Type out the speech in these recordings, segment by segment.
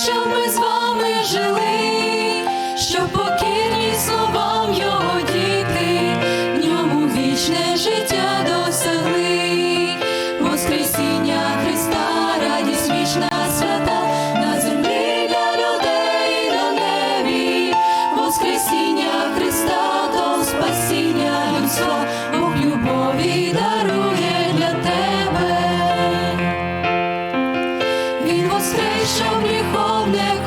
show me Він воскрес, що гріхов не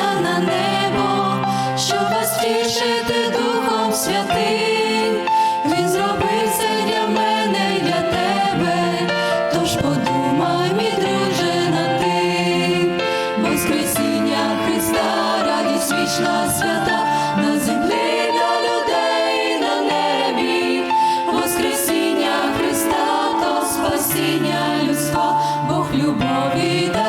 вічна свята на землі. людей, на небі, Воскресіння Христа, то спасіння людства, Бог любові. та.